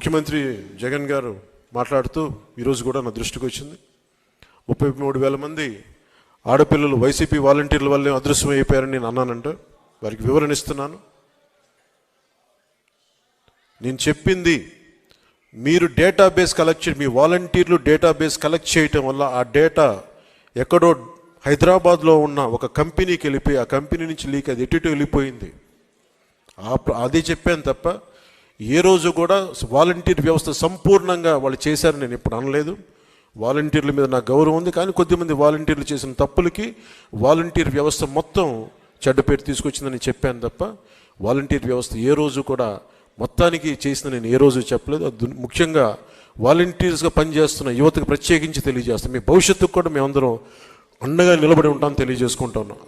ముఖ్యమంత్రి జగన్ గారు మాట్లాడుతూ ఈరోజు కూడా నా దృష్టికి వచ్చింది. ముప్పై మూడు వేల మంది ఆడపిల్లలు వైసీపీ వాలంటీర్ల వల్లే అదృశ్యం అయిపోయారని నేను అన్నానంట. వారికి వివరణ ఇస్తున్నాను. నేను చెప్పింది మీరు డేటాబేస్ కలెక్ట్ చే మీ వాలంటీర్లు డేటాబేస్ కలెక్ట్ చేయటం వల్ల ఆ డేటా ఎక్కడో హైదరాబాద్లో ఉన్న ఒక కంపెనీకి వెళ్ళిపోయి ఆ కంపెనీ నుంచి లీక్ అది ఎటుటో వెళ్ళిపోయింది. ఆ అదే చెప్పాను తప్ప ఏ రోజు కూడా వాలంటీర్ వ్యవస్థ సంపూర్ణంగా వాళ్ళు చేశారని నేను ఇప్పుడు అనలేదు. వాలంటీర్ల మీద నాకు గౌరవం ఉంది కానీ కొద్దిమంది వాలంటీర్లు చేసిన తప్పులకి వాలంటీర్ వ్యవస్థ మొత్తం చెడ్డ పేరు తీసుకొచ్చిందని చెప్పాను తప్ప వాలంటీర్ వ్యవస్థ ఏ రోజు కూడా మొత్తానికి చేసిన నేను ఏ రోజు చెప్పలేదు. అది ముఖ్యంగా వాలంటీర్స్గా పనిచేస్తున్న యువతకు ప్రత్యేకించి తెలియజేస్తాను. మీ భవిష్యత్తుకు కూడా మేమందరం అండగా నిలబడి ఉంటామని తెలియజేసుకుంటున్నాం